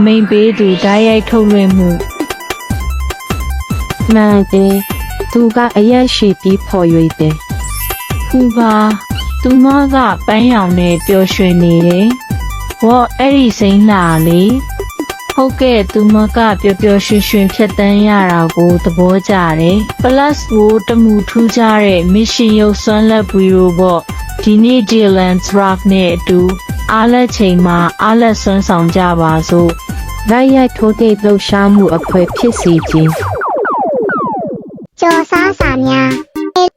အမိန်ပေးသူဓာတ်ရိုက်ထုတ်လွှင့်မှုမှန်တယ်သူကအရက်ရှိပြီးဖော်ရွေတယ်ဖူပါသူမကပန်းရောင်နဲ့ပျော်ရွှင်နေတယ်။ဘောအဲ့ဒီစိမ့်လာလေဟုတ်ကဲ့သူမကပျော်ပျော်ရွှင်ရွှင်ဖြတ်တန်းရတာကိုသဘောကျတယ်။ plus ကိုတမှုထူးခြားတဲ့ mission ရုပ်စွမ်းလက်ဗီဒီယိုပေါ့ဒီနေ့ Dylan Drake နဲ့အတူအားလက်ချိန်မှာအားလက်စွမ်းဆောင်ကြပါစို့ လိုက်ရိုက်ထိုးတဲ့လှုပ်ရှားမှုအဖွဲဖြစ်စီခြင်းကြော်စားစာများ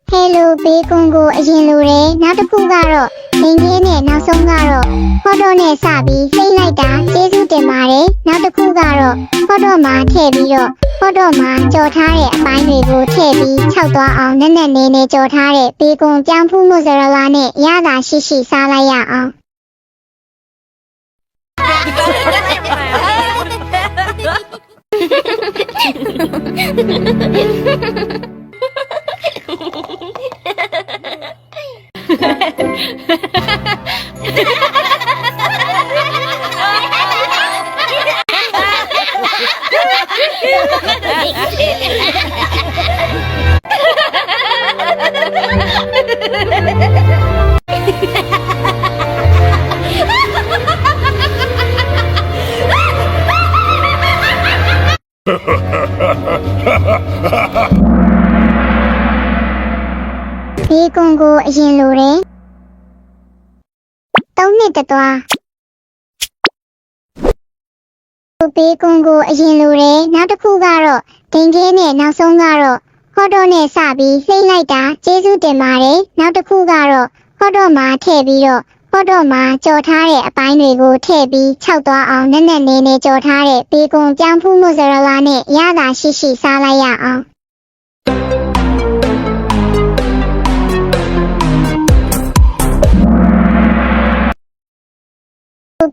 ဟဲလိုဘေးကွန်ကိုအရင်လိုတယ်နောက်တစ်ခုကတော့လင်းကင်းနဲ့နောက်ဆုံးကတော့ဖော်တော့နဲ့စပြီးဖိတ်လိုက်တာကျေးဇူးတင်ပါတယ်နောက်တစ်ခုကတော့ဖော်တော့မှာထည့်ပြီးတော့ဖော်တော့မှာကြော်ထားတဲ့အပိုင်းတွေကိုထည့်ပြီးခြောက်သွားအောင်နက်နက်နေနေကြော်ထားတဲ့ဘေးကွန်ကြောင်ဖူးမို့ဇရလာနဲ့ရတာရှိရှိစားလိုက်ရအောင် ဘေး ရင်လိုတယ်။သုံးနှစ်တသွားဘေးကွန်ကိုအရင်လိုတယ်နောက်တစ်ခုကတော့ဒင်ကဲနဲ့နောက်ဆုံးကတော့ဟော့တော့နဲ့စပြီးလှိမ့်လိုက်တာကျေးဇူးတင်ပါတယ်နောက်တစ်ခုကတော့ဟော့တော့မှာထည့်ပြီးတော့ဟော့တော့မှာကြော်ထားတဲ့အပိုင်းတွေကိုထည့်ပြီးခြောက်သွားအောင်နက်နက်နေနေကြော်ထားတဲ့ဘေးကွန်ကြောင်ဖူးမို့ဇရလာနဲ့ရတာရှိရှိစားလိုက်ရအောင်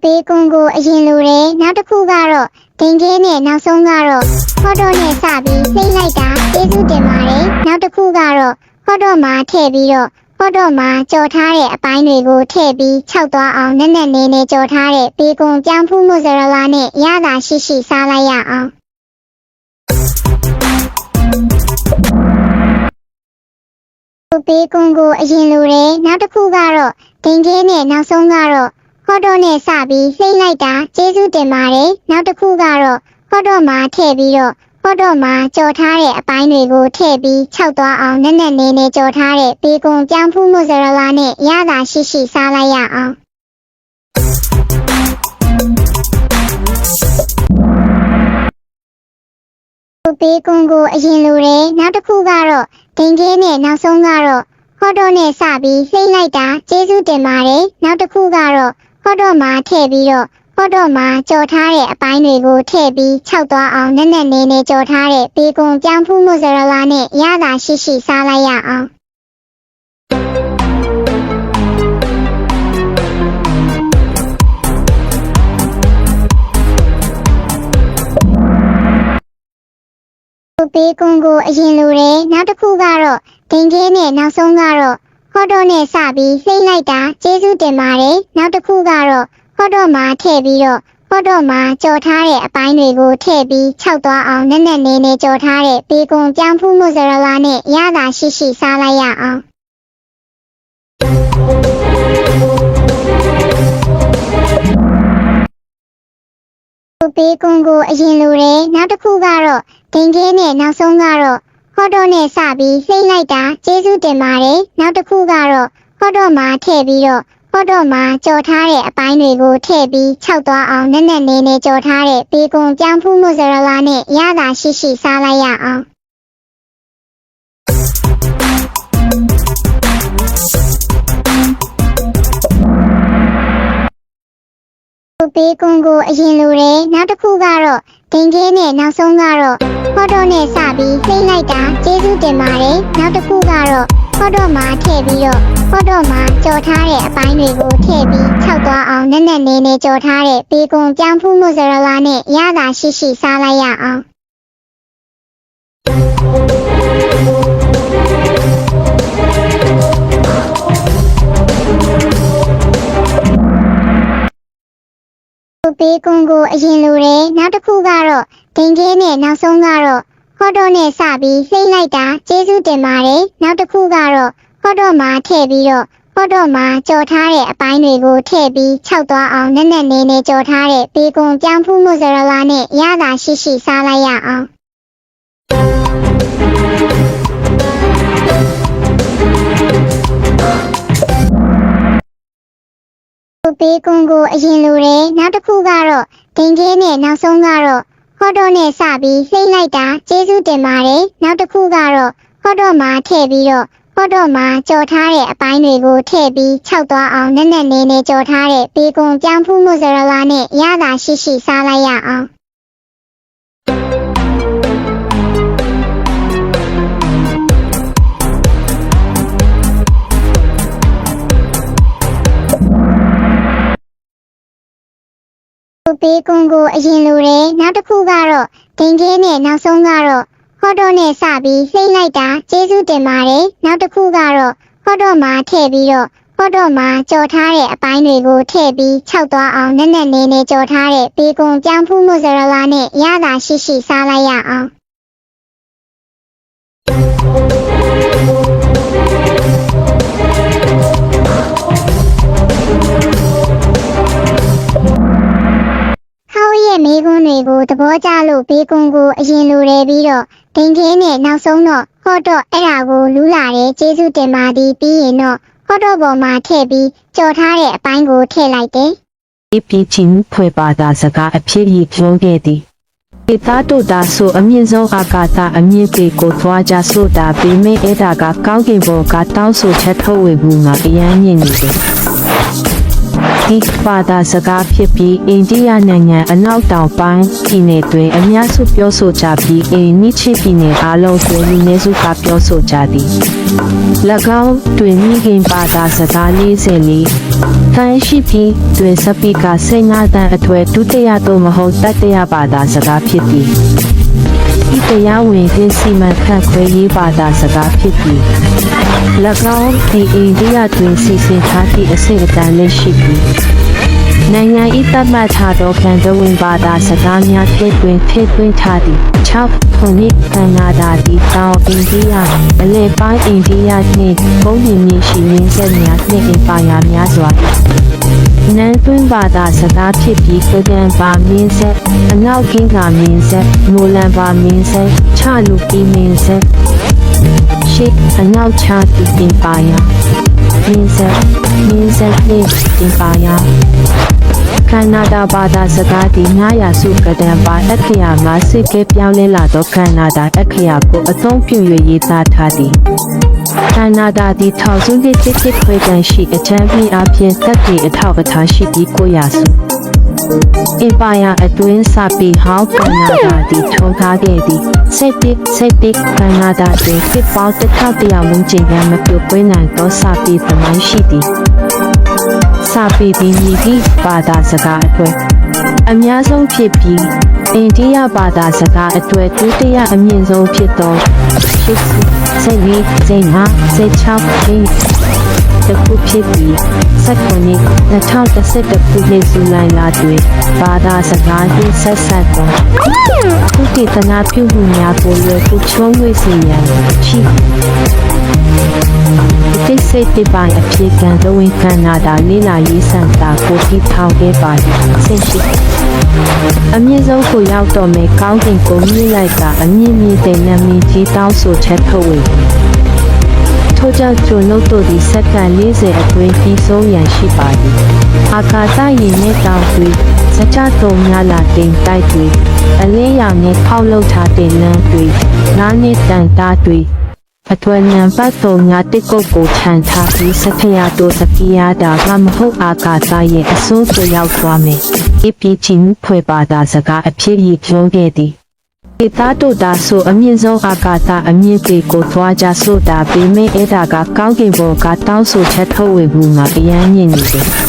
ဘေးကွန်ကိုအရင်လိုတယ်နောက်တစ်ခုကတော့ဒင်ကဲနဲ့နောက်ဆုံးကတော့ဟော့တော့နဲ့စပြီးလှိမ့်လိုက်တာကျေးဇူးတင်ပါတယ်နောက်တစ်ခုကတော့ဟော့တော့မှာထည့်ပြီးတော့ဟော့တော့မှာကြော်ထားတဲ့အပိုင်းတွေကိုထည့်ပြီးခြောက်သွားအောင်နက်နက်နေနေကြော်ထားတဲ့ဘေးကွန်ကြောင်ဖူးမို့ဇရလာနဲ့ရတာရှိရှိစားလိုက်ရအောင်ဘေးကွန်ကိုအရင်လိုတယ်နောက်တစ်ခုကတော့ဒင်ကဲနဲ့နောက်ဆုံးကတော့ ဟော့တော့နဲ့စပြီးလှိမ့်လိုက်တာကျေးဇူးတင်ပါတယ်နောက်တစ်ခုကတော့ဟော့တော့မှာထည့်ပြီးတော့ဟော့တော့မှာကြော်ထားတဲ့အပိုင်းတွေကိုထည့်ပြီးခြောက်သွားအောင်နက်နက်နေနေကြော်ထားတဲ့ဘေးကွန်ကြောင်ဖူးမို့ဇရလာနဲ့ရတာရှိရှိစားလိုက်ရအောင်ဘေးကွန်ကိုအရင်လိုတယ်နောက်တစ်ခုကတော့ဒင်ကဲနဲ့နောက်ဆုံးကတော့ဟော့တော့နဲ့စပြီးလှိမ့်လိုက်တာကျေးဇူးတင်ပါတယ်နောက်တစ်ခုကတော့ ဟော့တော့မှာထည့်ပြီးတော့ဟော့တော့မှာကြော်ထားတဲ့အပိုင်းတွေကိုထည့်ပြီးခြောက်သွားအောင်နက်နက်နေနေကြော်ထားတဲ့ဘေးကွန်ကြောင်ဖူးမို့ဇရလာနဲ့ရတာရှိရှိစားလိုက်ရအောင်ဘေးကွန်ကိုအရင်လိုတယ်နောက်တစ်ခုကတော့ဒင်ကဲနဲ့နောက်ဆုံးကတော့ ဟော့တော့နဲ့စပြီးလှိမ့်လိုက်တာကျေးဇူးတင်ပါတယ်နောက်တစ်ခုကတော့ဟော့တော့မှာထည့်ပြီးတော့ဟော့တော့မှာကြော်ထားတဲ့အပိုင်းတွေကိုထည့်ပြီးခြောက်သွားအောင်နက်နက်နေနေကြော်ထားတဲ့ဘေးကွန်ကြောင်ဖူးမို့ဇရလာနဲ့ရတာရှိရှိစားလိုက်ရအောင်ဘေးကွန်ကိုအရင်လိုတယ်နောက်တစ်ခုကတော့ဒင်ကဲနဲ့နောက်ဆုံးကတော့ ဟော့တော့နဲ့စပြီးလှိမ့်လိုက်တာကျေးဇူးတင်ပါတယ်နောက်တစ်ခုကတော့ဟော့တော့မှာထည့်ပြီးတော့ဟော့တော့မှာကြော်ထားတဲ့အပိုင်းတွေကိုထည့်ပြီးခြောက်သွားအောင်နက်နက်နေနေကြော်ထားတဲ့ဘေးကွန်ကြောင်ဖူးမို့ဇရလာနဲ့ရတာရှိရှိစားလိုက်ရအောင်ဘေးကွန်ကိုအရင်လိုတယ်နောက်တစ်ခုကတော့ ဒင်ကဲနဲ့နောက်ဆုံးကတော့ဟော့တော့နဲ့စပြီးလှိမ့်လိုက်တာကျေးဇူးတင်ပါတယ်နောက်တစ်ခုကတော့ဟော့တော့မှာထည့်ပြီးတော့ဟော့တော့မှာကြော်ထားတဲ့အပိုင်းတွေကိုထည့်ပြီးခြောက်သွားအောင်နက်နက်နေနေကြော်ထားတဲ့ဘေးကွန်ကြောင်ဖူးမို့ဇရလာနဲ့ရတာရှိရှိစားလိုက်ရအောင် ဘဘေးကွန်ကိုအရင်လိုတယ်နောက်တစ်ခုကတော့ဒိန်ခဲနဲ့နောက်ဆုံးကတော့ဟော့တော့နဲ့စပြီးလှိမ့်လိုက်တာကျေးဇူးတင်ပါတယ်နောက်တစ်ခုကတော့ဟော့တော့မှာထည့်ပြီးတော့ဟော့တော့မှာကြော်ထားတဲ့အပိုင်းတွေကိုထည့်ပြီးခြောက်သွားအောင်နက်နက်နေနေကြော်ထားတဲ့ဘေးကွန်ပြောင်းဖူးမိုဇာရလာနဲ့ရတာရှိရှိစားလိုက်ရအောင် ဘေးကွန်ကိုအရင်လိုတယ်နောက်တစ်ခုကတော့ဒိန်ခဲနဲ့နောက်ဆုံးကတော့ဟော့တော့နဲ့စပြီးလှိမ့်လိုက်တာကျေးဇူးတင်ပါတယ်နောက်တစ်ခုကတော့ဟော့တော့မှာထည့်ပြီးတော့ဟော့တော့မှာကြော်ထားတဲ့အပိုင်းတွေကိုထည့်ပြီးခြောက်သွားအောင်နက်နက်နေနေကြော်ထားတဲ့ဘေးကွန်ပြောင်းဖူးမိုဇာရလာနဲ့ရတာရှိရှိစားလိုက်ရအောင် ဘေးကွန်ကိုအရင်လိုတယ်နောက်တစ်ခုကတော့ဒိန်ခဲနဲ့နောက်ဆုံးကတော့ဟော့တော့နဲ့စပြီးလှိမ့်လိုက်တာကျေးဇူးတင်ပါတယ်နောက်တစ်ခုကတော့ဟော့တော့မှာထည့်ပြီးတော့ဟော့တော့မှာကြော်ထားတဲ့အပိုင်းတွေကိုထည့်ပြီးခြောက်သွားအောင်နက်နက်နေနေကြော်ထားတဲ့ဘေးကွန်ပြောင်းဖူးမိုဇာရလာနဲ့ရတာရှိရှိစားလိုက်ရအောင် မိကွန်းတွေကိုသဘောကျလို့ဘေးကွန်ကိုအရင်လိုတယ်ပြီးတော့ဒိန်ခဲနဲ့နောက်ဆုံးတော့ဟော့တော့အဲ့ဒါကိုလူးလာတယ်ကျေးဇူးတင်ပါသည်ပြီးရင်တော့ဟော့တော့ပေါ်မှာထည့်ပြီးကြော်ထားတဲ့အပိုင်းကိုထည့်လိုက်တယ်ဒီပြချင်းဖွယ်ပါတာစကားအဖြစ်ကြီးပြောခဲ့သည်ဒီသားတို့သာဆိုအမြင့်ဆုံးအာကာသအမြင့်ပေကိုသွားကြဆိုတာပေမဲ့အဲ့ဒါကကောင်းကင်ဘောကတောင်းဆိုချက်ထုတ်ဝေမှုမှာအရန်မြင့်နေတယ် ဒီပါတာစကားဖြစ်ပြီးအိန္ဒိယနိုင်ငံအနောက်တောင်ပိုင်းပြည်နယ်တွင်အများစုပြောဆိုကြပြီးအိန္ဒိချီပြည်နယ်အားလုံးတွင်လူနည်းစုကပြောဆိုကြသည်၎င်းတွင်မိခင်ပါတာစကား44တန်ရှိပြီးတွင်စပီကာစိတ်နာတန်အထွဲဒုတိယသို့မဟုတ်တတိယပါတာစကားဖြစ်သည် ဤတရားဝင်ခြင်းစီမံခန့်ခွဲရေးပါတာစကားဖြစ်သည်၎င်းဒီအိန္ဒိယတွင်စီစဉ်ထားသည့်အစိတ်အတန်းလေးရှိသည်နိုင်ငံဤသတ်မှတ်ထားသောခံတဝင်ပါတာစကားများထည့်သွင်းထည့်သွင်းထားသည်6ခုနှစ်ကနာဒါဒီတောင်အိန္ဒိယအလဲပိုင်းအိန္ဒိယနှင့်ပုံမြင်မြင်ရှိရင်းဆက်များနှင့်အင်ပါယာများစွာ နန်းသွင်းပါတာစကားဖြစ်ပြီးကဒံပါမင်းဆက်အနောက်ကင်းကမင်းဆက်နိုလန်ပါမင်းဆက်ချလူပြီးမင်းဆက်ရှိအနောက်ချတီတင်ပါယာမင်းဆက်မင်းဆက်နှင့်တင်ပါယာကနဒါဘာသာစကားဒီ900စုကဒံပါအခရာမှာစစ်ကဲပြောင်းလဲလာသောကနဒါအခရာကိုအသုံးပြု၍ရေးသားထားသည် ကနဒါဒီထောင်စုနှစ်တစ်တစ်ခွဲတန်ရှိအချမ်းပြီးအပြင်တက်တီအထောက်အထားရှိပြီး900စုအင်ပါယာအတွင်းစပြီးဟောင်းကနဒါဒီထုံထားခဲ့သည်စက်တစ်စက်တစ်ကနဒါတွင်ဖြစ်ပေါင်းတစ်ထောက်တရာဝန်းကျင်ရမပြုတ်ပွေးနိုင်သောစပြီးသမိုင်းရှိသည်စာပေပြီးမြည်သည့်ဘာသာစကားအတွက်အများဆုံးဖြစ်ပြီး အိန္ဒိယဘာသာစကားအတွက်ဒုတိယအမြင့်ဆုံးဖြစ်သောရှိစုစိတ်လေးစိတ်ဟာစိတ်ချောက်ပြီးတစ်ခုဖြစ်ပြီးစက်ကွန်နီ2011ခုနှစ်ဇူလိုင်လတွင်ဘာသာစကားနှင့်ဆက်ဆက်သောခုတည်တနာပြုမှုများကိုလွယ်ကူချုံး၍စေရန်ရှိ တိတ်ဆိတ်တိပိုင်အဖြစ်ကံသဝင်ကန္နာတာလေးလာရေးစံတာကိုတိထောင်ခဲ့ပါသည်ဆင့်ရှိအမြင့်ဆုံးကိုရောက်တော့မယ်ကောင်းကင်ကိုမြည်လိုက်တာအမြင့်မြင့်တဲ့နာမည်ကြီးတောင်းဆိုချက်ထုတ်ဝေထို့ကြောင့်ကျွန်ုပ်တို့ဒီစက္ကန့်40အတွင်းပြီးဆုံးရန်ရှိပါသည်အာကာသယာဉ်နဲ့တောင်တွေစကြတုံများလာတင်တိုက်တွေအလင်းရောင်နဲ့ဖောက်လုပ်ထားတဲ့လမ်းတွေနားနဲ့တန်တားတွေ အတွဲနံပါတ်3ငါတစ်ကုတ်ကိုခြံထားပြီးစခရတို့စကီယာတာကမဟုတ်အာကာသရဲ့အစိုးရရောက်သွားမယ်။ဒီပြည်ချင်းဖွယ်ပါတာစကားအဖြစ်ကြီးပြောခဲ့သည်။ဒီသားတို့သာဆိုအမြင့်ဆုံးအာကာသအမြင့်ပေကိုသွားကြဆိုတာပေမဲ့အဲ့ဒါကကောင်းကင်ဘောကတောင်းဆိုချက်ထုတ်ဝေမှုမှာအရန်မြင့်နေတယ်။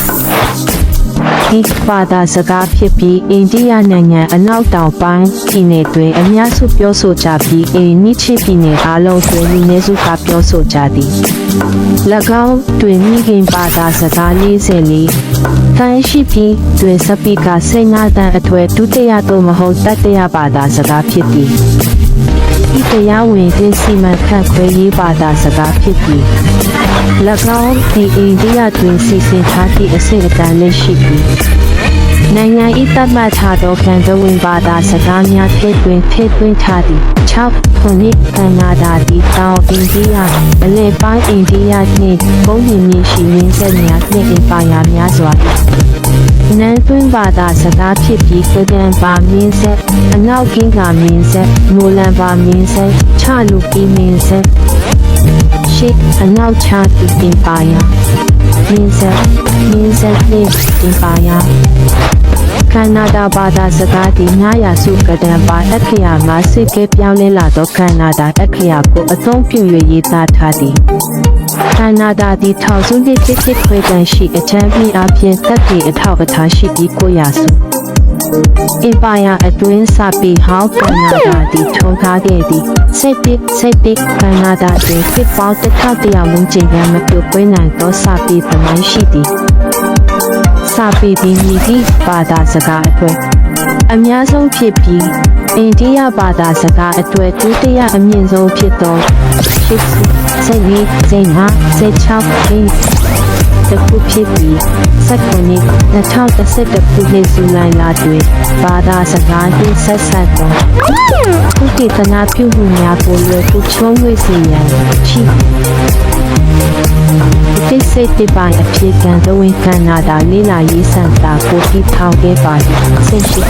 ဒီပါတာစကားဖြစ်ပြီးအိန္ဒိယနိုင်ငံအနောက်တောင်ပိုင်းပြည်နယ်တွင်အများစုပြောဆိုကြပြီးအိန္ဒိချီပြည်နယ်အားလုံးတွင်လူနည်းစုကပြောဆိုကြသည်၎င်းတွင်မိခင်ပါတာစကား44တန်ရှိပြီးတွင်စပီကာစိတ်နာတန်အထွဲဒုတိယသို့မဟုတ်တတိယဘာသာစကားဖြစ်သည်ဤတရားဝင်ခြင်းစီမံခန့်ခွဲရေးဘာသာစကားဖြစ်သည်၎ င်းဒီအိန္ဒိယတွင်စီစဉ်ထားသည့်အဆင့်အတန်းလေးရှိသည်နိုင်ငံဤတတ်မှတ်ထားသောခံတဝင်ဘာသာစကားများထည့်သွင်းထည့်သွင်းထားသည်6ခုနှစ်ကန္နာဒါတီတောင်အိန္ဒိယအလဲပိုင်းအိန္ဒိယနှင့်ပုံမြင်မြင်ရှိရင်းဆက်များနှင့်အင်ပါယာများစွာနန်းသွင်းဘာသာစကားဖြစ်ပြီးကဒန်ပါမင်းဆက်အနောက်ကင်းကမင်းဆက်နိုလန်ပါမင်းဆက်ချလူကီမင်းဆက် ရှေ့အနောက်ချတီအင်ပါယာမင်းဆက်မင်းဆက်နှင့်အင်ပါယာကန္နာဒါဘာသာစကားဒီ900စုကဒံပါအခရာမှာစစ်ကဲပြောင်းလဲလာသောကန္နာဒါအခရာကိုအသုံးပြု၍ရေးသားထားသည်ကန္နာဒါဒီထောင်စုနှစ်တစ်တစ်ခွဲတန်ရှိအချမ်းပြီးအပြင်တက်တည်အထောက်အထားရှိပြီး900စု အင်ပါယာအတွင်းစပီဟောင်းကန္နာဒါဒီထုံထားခဲ့သည်စိတ်တစ်စိတ်တစ်ကန္နာဒါတွင်ဖြစ်ပေါင်းတစ်ထောက်တရာဝန်းကျင်ရမပြုတ်ပွင့်နိုင်သောစပီသမိုင်းရှိသည်စာပေသည်မြည်သည့်ဘာသာစကားအတွက်အများဆုံးဖြစ်ပြီးအိန္ဒိယဘာသာစကားအတွက်ဒုတိယအမြင့်ဆုံးဖြစ်သောရှစ်စုစိတ်ကြီးစိတ်ဟာစိတ်ချောက် ရင်းတခုဖြစ်ပြီးစက္ကနီ2011ခုနှစ်ဇူလိုင်လတွင်ဘာသာစကားနှင့်ဆက်ဆက်သောကုတိတနာပြုမှုများကိုလွယ်ကူချုံးဝေစေရန်ရှိတိတ်ဆိတ်တိပိုင်အဖြစ်ကံသဝင်ကန္နာတာလေးလာရေးစံတာကိုပြီးထောင်ခဲ့ပါသည်ဆင့်ရှိ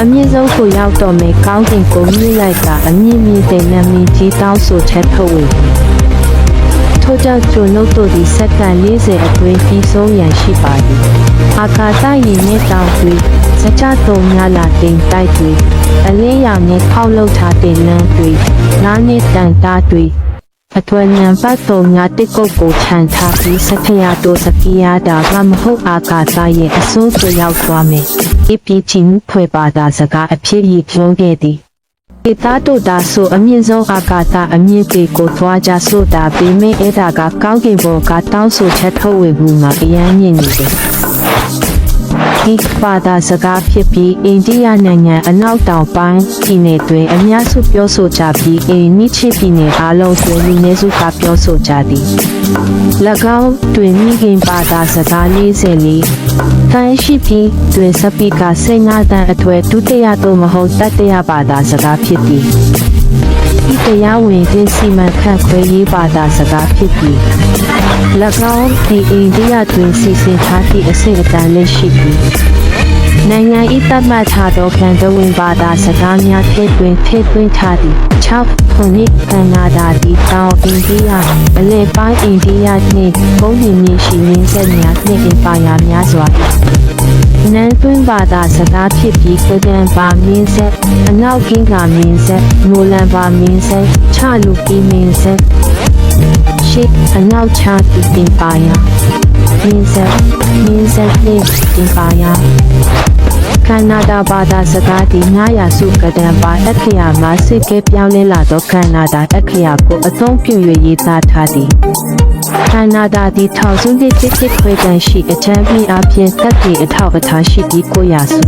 အမြင့်ဆုံးကိုရောက်တော့မယ်ကောင်းကင်ကိုမြည်လိုက်တာအမြင့်မြင့်တဲ့နာမည်ကြီးတောင်းဆိုချက်ထုတ်ဝေ ထို့ကြောင့်ကျွန်ုပ်တို့ဒီစက္ကန့်40အတွင်းပြီးဆုံးရန်ရှိပါသည်အာကာသယာဉ်နဲ့တောင်တွေစကြတုံများလာတင်တိုက်တွေအလင်းရောင်နဲ့ခောက်လောက်ထားတဲ့လမ်းတွေနားနဲ့တန်တားတွေအထွေနံပါတ်3ညတိကုတ်ကိုခြံထားပြီးစခရတို့စကီယာတာကမဟုတ်အာကာသရဲ့အစိုးကိုရောက်သွားမယ်။ဒီပြည်ချင်းဖွယ်ပါတာစကားအဖြစ်ရပြောခဲ့သည်။ ဒီသားတို့ဒါဆိုအမြင့်ဆုံးအာကာသအမြင့်ပေကိုသွားကြဆိုတာပေမဲ့အဲ့ဒါကကောင်းကင်ဘောကတောင်းဆိုချက်ထုတ်ဝေမှုမှာအရန်မြင့်နေတယ်။ ဒီဘာသာစကားဖြစ်ပြီးအိန္ဒိယနိုင်ငံအနောက်တောင်ပိုင်းပြည်နယ်တွင်အများစုပြောဆိုကြပြီးအိန္ဒိချစ်ပြည်နယ်အားလုံးတွင်လူနည်းစုကပြောဆိုကြသည်၎င်းတွင်မိခင်ဘာသာစကား44တန်ရှိပြီးတွင်စပီကာစိတ်နာတန်အထွဲဒုတိယသို့မဟုတ်တတိယဘာသာစကားဖြစ်သည် ဤတရားဝင်ခြင်းစီမံခန့်ခွဲရေးဘာသာစကားဖြစ်သည်၎င်းဒီအိန္ဒိယတွင်စီစဉ်ထားသည့်အဆင့်အတန်းလေးရှိသည်နိုင်ငံဤတတ်မှတ်ထားသောခံတဝင်ဘာသာစကားများထည့်သွင်းထည့်သွင်းထားသည်6ခုနှစ်ကန္နာဒါတီတောင်အိန္ဒိယအလဲပိုင်းအိန္ဒိယနှင့်ပုံမြင်မြင်ရှိရင်းဆက်များနှင့်အင်ပါယာများစွာ နန်းသွင်းဘာသာစကားဖြစ်ပြီးကဒန်ပါမင်းဆက်အနောက်ကင်းကမင်းဆက်နိုလန်ပါမင်းဆက်ချလူကီမင်းဆက်ရှေ့အနောက်ချတီတင်ပါယာမင်းဆက်မင်းဆက်နှင့်တင်ပါယာကန္နာဒါဘာသာစကားဒီ900စုကဒံပါအခရာမှာစစ်ကဲပြောင်းလဲလာသောကန္နာဒါအခရာကိုအသုံးပြု၍ရေးသားထားသည် ကန္နာဒါဒီထောင်စုနှစ်တစ်တစ်ခွဲတန်ရှိအချမ်းပြီးအပြင်တက်တည်အထောက်အထားရှိပြီး900စု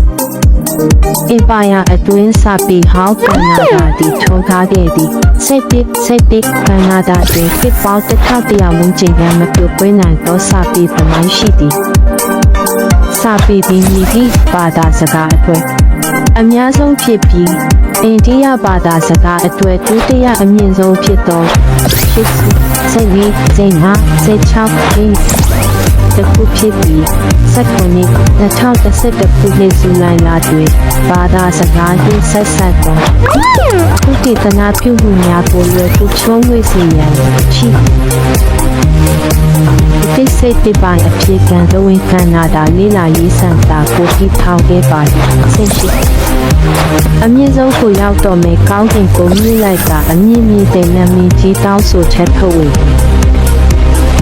အင်ပါယာအတွင်းစပီဟောင်းကန္နာဒါဒီထုံထားခဲ့သည်စိတ်တစ်စိတ်တစ်ကန္နာဒါတွင်ဖြစ်ပေါင်းတစ်ထောက်တရာဝန်းကျင်ရမပြုတ်ပွင့်နိုင်သောစပီသမိုင်းရှိသည်စာပေသည်မြည်သည့်ဘာသာစကားအတွက်အများဆုံးဖြစ်ပြီး အိန္ဒိယဘာသာစကားအတွက်ဒုတိယအမြင့်ဆုံးဖြစ်သောရှစ်စုစိတ်ကြီးစိတ်ဟာစိတ်ချော က်ရင်းတခုဖြစ်ပြီးစက္ကနီ2011ခုနှစ်ဇူလိုင်လတွင်ဘာသာစကားနှင့်ဆက်ဆက်သောကုတိတနာပြုမှုများကိုလွယ်ကူချုံးဝေစေရန်ရှိတိတ်ဆိတ်တိပိုင်အဖြစ်ကံသဝင်ကန္နာတာလေးလာရေးစံတာကိုပြီးထောင်ခဲ့ပါသည်ဆင့်ရှိအမြင့်ဆုံးကိုရောက်တော့မယ်ကောင်းကင်ကိုမြည်လိုက်တာအမြင့်မြင့်တဲ့နာမည်ကြီးတောင်းဆိုချက်ထုတ်ဝေ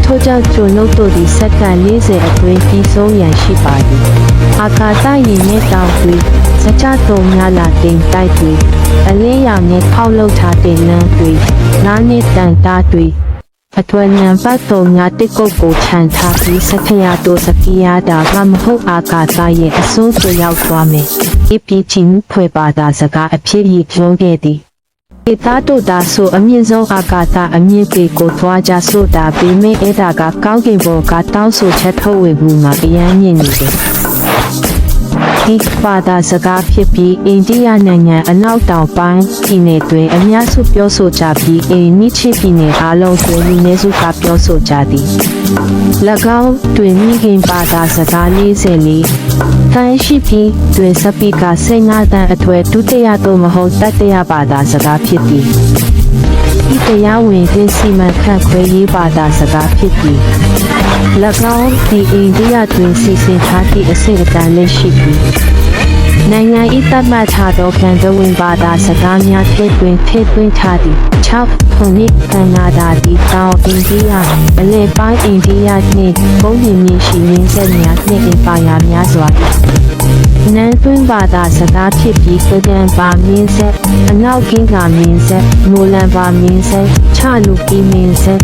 ထို့ကြောင့်ကျွန်ုပ်တို့ဒီစက္ကန့်40အတွင်းပြီးဆုံးရန်ရှိပါသည်အာကာသယာဉ်နဲ့တောင်တွေစကြတုံများလာတင်တိုက်တွေအလင်းရောင်နဲ့ခောက်လောက်ထားတဲ့လမ်းတွေနားနဲ့တန်တားတွေအတွက်နံပါတ်3ငါတစ်ကုတ်ကိုခြံထားပြီးစခရတို့စကီယာတာကမဟုတ်အာကာသရဲ့အစိုးရရောက်သွားမယ်။အပီချင်းဖွယ်ပါတာစကားအဖြစ်ကြီးပြောခဲ့သည်။ ဒီသားတို့သာဆိုအမြင့်ဆုံးအာကာသအမြင့်ပေကိုသွားကြဆိုတာပေမဲ့အဲ့ဒါကကောင်းကင်ဘုံကတောင်းဆိုချက်ထုတ်ဝေမှုမှာအရန်မြင့်နေတယ်။ဒီပါတာစကားဖြစ်ပြီးအိန္ဒိယနိုင်ငံအနောက်တောင်ပိုင်းပြည်နယ်တွင်အများစုပြောဆိုကြပြီးအိန္ဒိချပြည်နယ်အားလုံးတွင်လူနည်းစုကပြောဆိုကြသည်၎င်းတွင်မိခင်ပါတာစကား44 တန်ရှိပြီးတွင်စပီကာ15တန်အထွဲဒုတိယသို့မဟုတ်တတိယပါတာစကားဖြစ်သည်ဤတရားဝင်သင်စီမံခန့်ခွဲရေးပါတာစကားဖြစ်သည်၎င်းဒီအိန္ဒိယတွင်စီစဉ်ထားသည့်အဆင့်အတန်းလည်းရှိသည် နိုင်ငံဤသတ်မှတ်ထားသောကံတဝင်ပါတာစကားများထည့်သွင်းထည့်သွင်းထားသည်6ခုနှစ်ကန္နာဒါဒီတောင်အိန္ဒိယအလဲပိုင်းအိန္ဒိယနှင့်ဘုံမြင့်မြင့်ရှိရင်းဆက်များနှင့်အင်ပါယာများစွာသည်နန်းသွင်းပါတာစကားဖြစ်ပြီးကဒံပါမင်းဆက်အနောက်ကင်းကမင်းဆက်မိုလန်ပါမင်းဆက်ချလူကီမင်းဆက်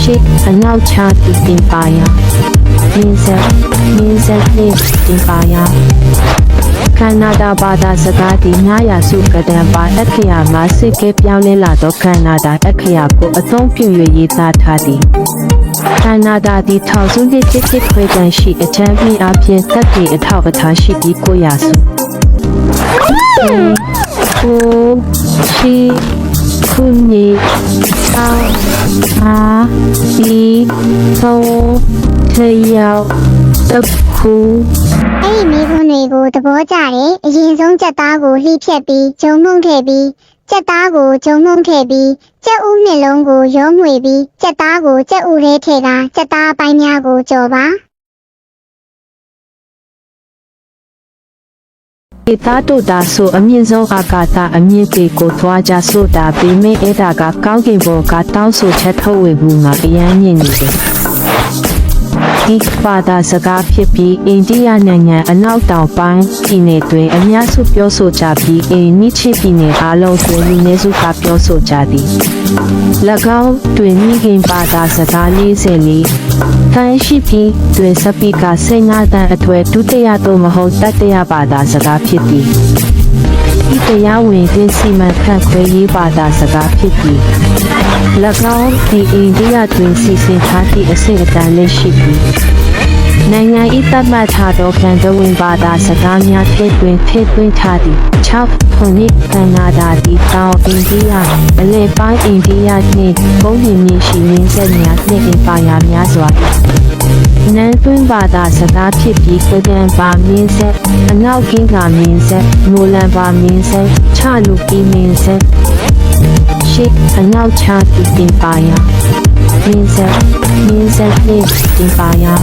ရှိအနောက်ချတီတင်ပါယာ မင်းဆက်မင်းဆက်နှင့်တင်ပါယာကန္နာဒါဘာသာစကားဒီ900စုကဒံပါအခရာမှာစစ်ကဲပြောင်းလဲလာသောကန္နာဒါအခရာကိုအသုံးပြု၍ရေးသားထားသည်ကန္နာဒါဒီထောင်စုနှစ်တစ်တစ်ခွဲတန်းရှိအချမ်းပြီးအပြင်သက်တည်အထောက်အထားရှိပြီး900စုကိုရှိခုနှစ်အာအာဒီသော ထရောက်တစ်ခုအဲ့ဒီမိခွန်းတွေကိုသဘောကျတယ်အရင်ဆုံးကြက်သားကိုလှိဖြက်ပြီးဂျုံမှုန့်ထည့်ပြီးကြက်သားကိုဂျုံမှုန့်ထည့်ပြီးကြက်ဥနှလုံးကိုရောမွေပြီးကြက်သားကိုကြက်ဥထဲထည့်တာကြက်သားအပိုင်းများကိုကြော်ပါဒီသားတို့သာဆိုအမြင့်ဆုံးအာကာသအမြင့်ပေကိုသွားကြဆိုတာပေမဲ့အဲ့ဒါကကောင်းကင်ဘုံကတောင်းဆိုချက်ထုတ်ဝေမှုမှာအရန်မြင့်နေတယ် ဒီပါတာစကားဖြစ်ပြီးအိန္ဒိယနိုင်ငံအနောက်တောင်ပိုင်းပြည်နယ်တွင်အများစုပြောဆိုကြပြီးအိန္ဒိချပြည်နယ်အားလုံးတွင်လူနည်းစုကပြောဆိုကြသည်၎င်းတွင်မိခင်ပါတာစကား44တန်ရှိပြီးတွင်စပီကာ15တန်အထွဲဒုတိယသို့မဟုတ်တတိယပါတာစကားဖြစ်သည် ဤတရားဝင်သင်စီမံခန့်ခွဲရေးပါတာစကားဖြစ်သည်၎င်းဒီအိန္ဒိယတွင်စီစဉ်ထားသည့်အဆင့်အတန်းလည်းရှိသည် နိုင်ငံဤသတ်မှတ်ထားသောကံတဝင်ပါတာစကားများထည့်သွင်းထည့်သွင်းထားသည်6ခုနှစ်ကန္နာဒါဒီတောင်အိန္ဒိယအလဲပိုင်းအိန္ဒိယနှင့်ဘုံမြင့်မြင့်ရှိရင်းဆက်များနှင့်အင်ပါယာများစွာနန်းသွင်းပါတာစကားဖြစ်ပြီးကဒံပါမင်းဆက်အနောက်ကင်းကမင်းဆက်မိုလန်ပါမင်းဆက်ချလူကီမင်းဆက်ရှိအနောက်ချတီတင်ပါယာမင်းဆက်မင်းဆက်နှင့်တင်ပါယာ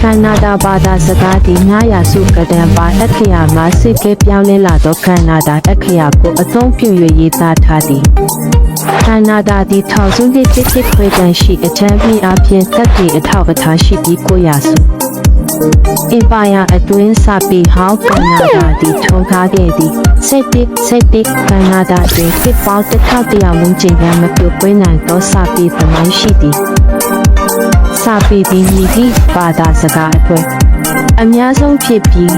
ကန္နာဒါဘာသာစကားဒီ900စုကဒံပါအခရာမှာစစ်ကဲပြောင်းလဲလာသောကန္နာဒါအခရာကိုအသုံးပြု၍ရေးသားထားသည်ကန္နာဒါဒီထောင်စုနှစ်တစ်တစ်ခွဲတန်းရှိအချမ်းပြီးအပြင်သက်တည်အထောက်အထားရှိပြီး900စုအင်ပါယာအတွင်းစာပေဟောင်းကန္နာဒါဒီထုံးထားခဲ့သည်စိတ်တစ်စိတ်တစ်ကန္နာဒါတွင်ဖြစ်ပေါင်းတစ်ထောက်တရာမူကျင်ရန်မပြုတ်ပွင့်နိုင်သောစာပေသမိုင်းရှိသည် စာပေသည်မြည်သည့်ဘာသာစကားအတွက်အများဆုံးဖြစ်ပြီး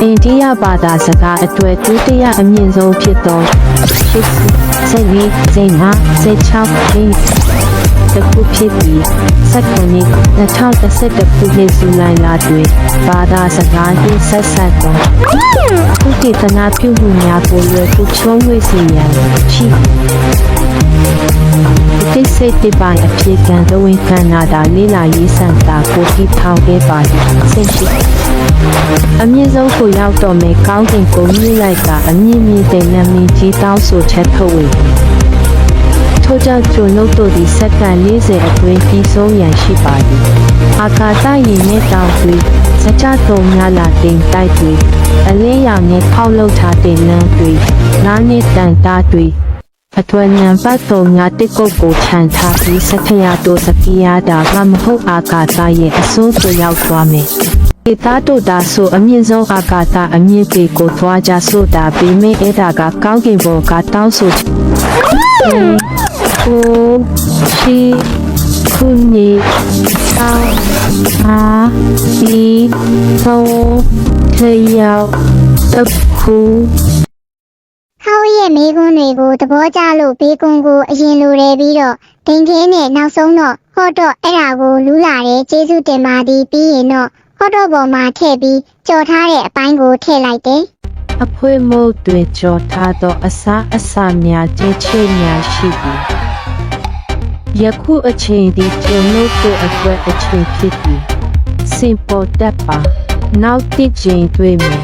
အိန္ဒိယဘာသာစကားအတွက်ဒုတိယအမြင့်ဆုံးဖြစ်သောရှိစိတ်ဝိစိတ်နာစိတ်ချောက်ရင်းတစ်ခုဖြစ်ပြီးစက္ကနီ2011ခုနှစ်ဇူလိုင်လတွင်ဘာသာစကားနှင့်ဆက်ဆက်သောကုတိတနာပြုမှုများကိုလွယ်ကူချုံးဝေစေရန်ရှိ တိစိတ်တိပိုင်အဖြစ်ကံသဝင်ခန္ဓာတာလေးလာရေးဆန်တာကိုတိထောင်ခဲ့ပါသည်ဆင့်ရှိအမြင့်ဆုံးကိုရောက်တော့မယ်ကောင်းကင်ကိုမြည်လိုက်တာအမြင့်မြင့်တဲ့နာမည်ကြီးတောင်းဆိုချက်ထုတ်ဝေထို့ကြောင့်ကျွန်ုပ်တို့ဒီစက္ကန့်40အတွင်းပြီးဆုံးရန်ရှိပါသည်အာကာသရင်နဲ့တောင်တွေစကြတုံများလာတင်တိုက်တွေအလင်းရောင်နဲ့ခောက်လှုပ်ထားတဲ့လမ်းတွေနားနဲ့တန်တားတွေ အတွက်နံပါတ်3ငါတစ်ကုတ်ကိုခြံထားပြီးစခရတို့စကီယာတာကမဟုတ်အာကာသရဲ့အစိုးရရောက်သွားမယ်။ဒီသားတို့သာဆိုအမြင့်ဆုံးအာကာသအမြင့်ပေကိုသွားကြဆိုတာပေမဲ့အဲ့ဒါကကောင်းကင်ဘုံကတောင်းဆိုကိုကိုချီခုနေတောင်းအားဒီသောခရောက်တခု ဟောက်ရဲ့မိကွန်းတွေကိုသဘောကျလို့ဘေးကွန်းကိုအရင်လိုတယ်ပြီးတော့ဒိန်ခင်းနဲ့နောက်ဆုံးတော့ဟော့တော့အဲ့ဒါကိုလူးလာတယ်ကျေးဇူးတင်ပါသည်ပြီးရင်တော့ဟော့တော့ပေါ်မှာထည့်ပြီးကြော်ထားတဲ့အပိုင်းကိုထည့်လိုက်တယ်အဖွေမို့တွင်ကြော်ထားသောအစားအစာများကျဲချဲများရှိသည်ယခုအချိန်ဒီကျွန်ုပ်တို့အတွက်အချိန်ဖြစ်သည်စင်ပေါ်တက်ပါနောက်တစ်ချိန်တွေ့မယ်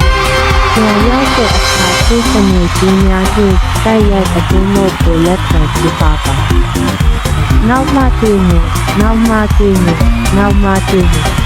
ကျော်ရောက်တဲ့ အခါသူ့စနေကြီးများကိုတိုက်ရိုက်အတွင်းမို့ကိုလက်ခံပြပါပါနောက်မှတွေ့မယ်နောက်မှတွေ့မယ်နောက်မှတွေ့မယ်